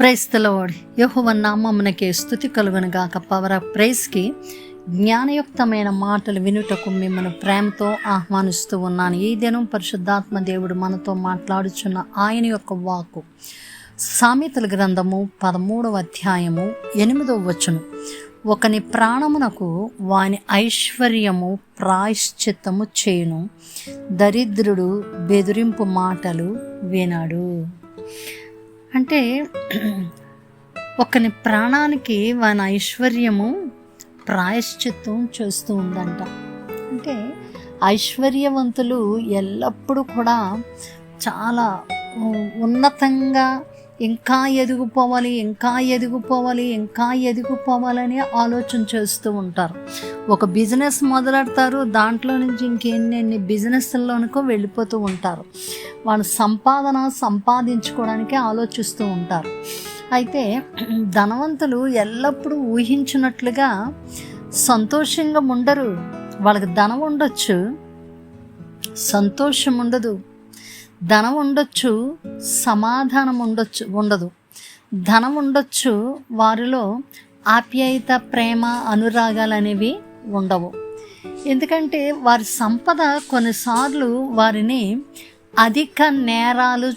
ప్రైస్తలవాడు యహోవ నామమునకే స్థుతి కలుగునుగాక పవర్ ఆఫ్ ప్రైస్కి జ్ఞానయుక్తమైన మాటలు వినుటకు మిమ్మల్ని ప్రేమతో ఆహ్వానిస్తూ ఉన్నాను. ఈ దినం పరిశుద్ధాత్మ దేవుడు మనతో మాట్లాడుచున్న ఆయన యొక్క వాకు సామెతల గ్రంథము పదమూడవ అధ్యాయము ఎనిమిదవ వచనం. ఒకని ప్రాణమునకు వాని ఐశ్వర్యము ప్రాయశ్చిత్తము చేయును. దరిద్రుడు బెదిరింపు మాటలు వినడు. అంటే ఒకని ప్రాణానికి వాని ఐశ్వర్యము ప్రాయశ్చిత్తం చేస్తూ ఉందంట. అంటే ఐశ్వర్యవంతులు ఎల్లప్పుడూ కూడా చాలా ఉన్నతంగా ఇంకా ఎదిగిపోవాలి ఇంకా ఎదిగిపోవాలి ఇంకా ఎదిగిపోవాలని ఆలోచన చేస్తూ ఉంటారు. ఒక బిజినెస్ మొదలెడతారు దాంట్లో నుంచి ఇంకెన్ని బిజినెస్లోనికో వెళ్ళిపోతూ ఉంటారు. వాళ్ళు సంపాదన సంపాదించుకోవడానికి ఆలోచిస్తూ ఉంటారు. అయితే ధనవంతులు ఎల్లప్పుడూ ఊహించినట్లుగా సంతోషంగా ఉండరు. వాళ్ళకి ధనం ఉండొచ్చు సంతోషం ఉండదు. ధనం ఉండొచ్చు సమాధానం ఉండొచ్చు ఉండదు. ధనం ఉండొచ్చు వారిలో ఆప్యాయత ప్రేమ అనురాగాలు అనేవి ఉండవు. ఎందుకంటే వారి సంపద కొన్నిసార్లు వారిని అధిక నేరాలు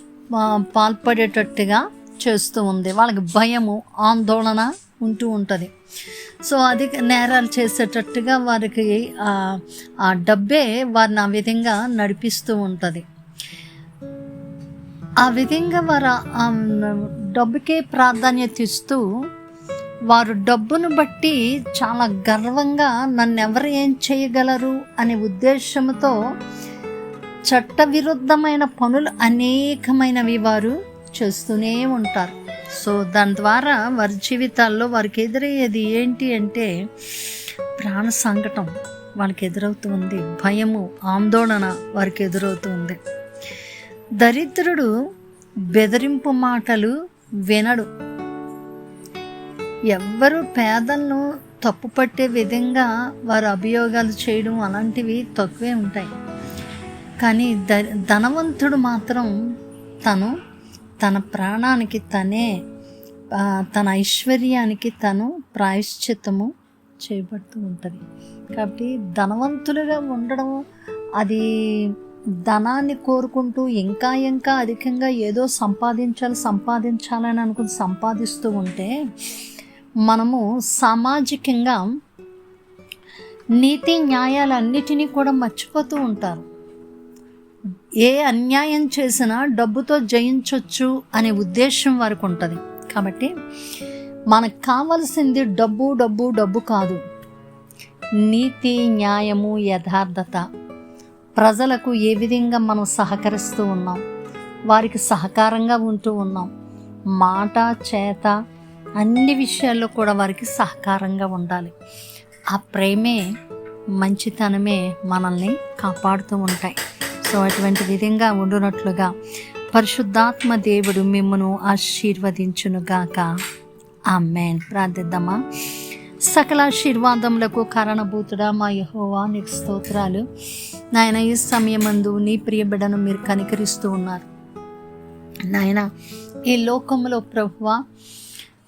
పాల్పడేటట్టుగా చేస్తూ ఉంది. వాళ్ళకి భయము ఆందోళన ఉంటూ ఉంటుంది. సో అధిక నేరాలు చేసేటట్టుగా వారికి ఆ డబ్బే వారిని ఆ విధంగా నడిపిస్తూ ఉంటుంది. ఆ విధంగా వారు డబ్బుకే ప్రాధాన్యత ఇస్తూ వారు డబ్బును బట్టి చాలా గర్వంగా నన్ను ఎవరు ఏం చేయగలరు అనే ఉద్దేశంతో చట్టవిరుద్ధమైన పనులు అనేకమైనవి వారు చేస్తూనే ఉంటారు. సో దాని ద్వారా వారి జీవితాల్లో వారికి ఎదురయ్యేది ఏంటి అంటే ప్రాణ సంకటం వాళ్ళకి ఎదురవుతుంది భయము ఆందోళన వారికి ఎదురవుతుంది దరిద్రుడు బెదిరింపు మాటలు వినడు. ఎవ్వరు పేదలను తప్పు పట్టే విధంగా వారు అభియోగాలు చేయడం అలాంటివి తక్కువే ఉంటాయి. కానీ ద ధనవంతుడు మాత్రం తను తన ప్రాణానికి తనే తన ఐశ్వర్యానికి తను ప్రాయశ్చిత్తము చేయబడుతూ ఉంటుంది. కాబట్టి ధనవంతులుగా ఉండడం అది ధనాన్ని కోరుకుంటూ ఇంకా ఇంకా అధికంగా ఏదో సంపాదించాలి సంపాదించాలని అనుకుని సంపాదిస్తూ ఉంటే మనము సామాజికంగా నీతి న్యాయాలన్నిటినీ కూడా మర్చిపోతూ ఉంటారు. ఏ అన్యాయం చేసినా డబ్బుతో జయించవచ్చు అనే ఉద్దేశం వారికి ఉంటుంది. కాబట్టి మనకు కావలసింది డబ్బు డబ్బు డబ్బు కాదు. నీతి న్యాయము యథార్థత. ప్రజలకు ఏ విధంగా మనం సహకరిస్తూ ఉన్నాం? వారికి సహకారంగా ఉంటూ ఉన్నాం. మాట చేత అన్ని విషయాల్లో కూడా వారికి సహకారంగా ఉండాలి. ఆ ప్రేమే మంచితనమే మనల్ని కాపాడుతూ ఉంటాయి. సో అటువంటి విధంగా ఉండునట్లుగా పరిశుద్ధాత్మ దేవుడు మిమ్మను ఆశీర్వదించునుగాక. ఆమెన్. ప్రార్థిద్దామా? సకల ఆశీర్వాదములకు కారణభూతుడా మా యహోవా నీకు స్తోత్రాలు. నాయన ఈ సమయమందు నీ ప్రియ బిడ్డను మీరు కనికరిస్తూ ఉన్నారు. నాయన ఈ లోకంలో ప్రభువ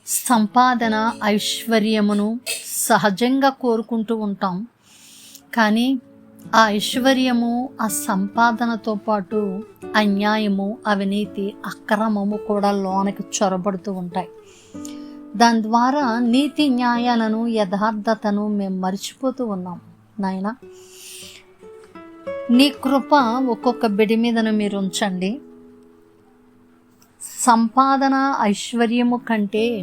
సంపాదన ఐశ్వర్యమును సహజంగా కోరుకుంటూ ఉంటాం. కానీ ఆ ఐశ్వర్యము ఆ సంపాదనతో పాటు అన్యాయము అవినీతి అక్రమము కూడా లోనకి చొరబడుతూ ఉంటాయి. దాని ద్వారా నీతి న్యాయాలను యథార్థతను మేము మర్చిపోతూ ఉన్నాం. నాయన నీ కృప ఒక్కొక్క బిడి మీదను మీరు ఉంచండి. సంపాదన ఐశ్వర్యము కంటే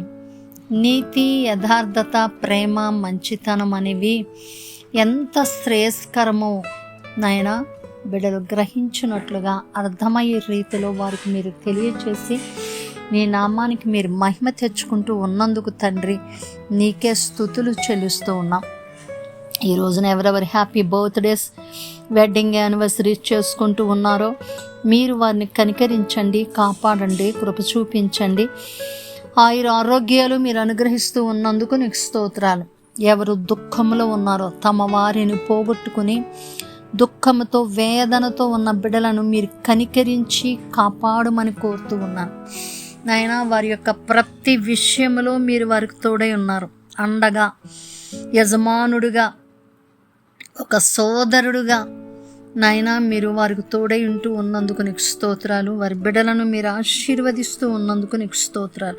నీతి యథార్థత ప్రేమ మంచితనం అనేవి ఎంత శ్రేయస్కరమో నాయన బిడ్డలు గ్రహించినట్లుగా అర్థమయ్యే రీతిలో వారికి మీరు తెలియచేసి నీ నామానికి మీరు మహిమ తెచ్చుకుంటూ ఉన్నందుకు తండ్రి నీకే స్థుతులు చెల్లిస్తూ ఉన్నాం. ఈ రోజున ఎవరెవరి హ్యాపీ బర్త్డేస్ వెడ్డింగ్ యానివర్సరీ చేసుకుంటూ ఉన్నారో మీరు వారిని కనికరించండి కాపాడండి కృప చూపించండి. ఆయుర ఆరోగ్యాలు మీరు అనుగ్రహిస్తూ ఉన్నందుకు నీకు స్తోత్రాలు. ఎవరు దుఃఖంలో ఉన్నారో తమ వారిని పోగొట్టుకుని దుఃఖముతో వేదనతో ఉన్న బిడ్డలను మీరు కనికరించి కాపాడమని కోరుతూ ఉన్నాను. నాయన వారి యొక్క ప్రతి విషయంలో మీరు వారికి తోడై ఉన్నారు. అండగా యజమానుడిగా ఒక సోదరుడుగా నాయన మీరు వారికి తోడై ఉంటూ ఉన్నందుకు నీకు స్తోత్రాలు. వారి బిడ్డలను మీరు ఆశీర్వదిస్తూ ఉన్నందుకు నీకు స్తోత్రాలు.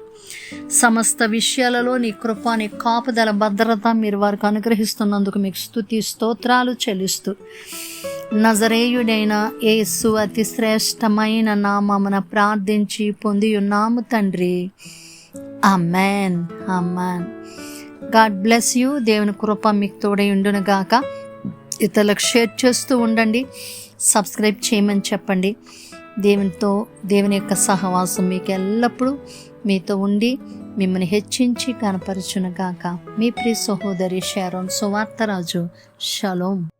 సమస్త విషయాలలో నీ కృప నీ కాపుదల భద్రత మీరు వారికి అనుగ్రహిస్తున్నందుకు మీకు స్థుతి స్తోత్రాలు చెల్లిస్తూ. నజరేయుడైన యేసు అతి శ్రేష్టమైన నామమున ప్రార్థించి పొంది ఉన్నాము తండ్రి. Amen amen God bless you. దేవుని కృప మీకు తోడై ఉండునుగాక గాక. ఇతరులకు షేర్ చేస్తూ ఉండండి. సబ్స్క్రైబ్ చేయమని చెప్పండి. దేవునితో దేవుని యొక్క సహవాసం మీకు ఎల్లప్పుడూ మీతో ఉండి మిమ్మల్ని హెచ్చించి కనపరచునగాక మీ ప్రియ సహోదరి షారోన్ సువార్తరాజు షలోం.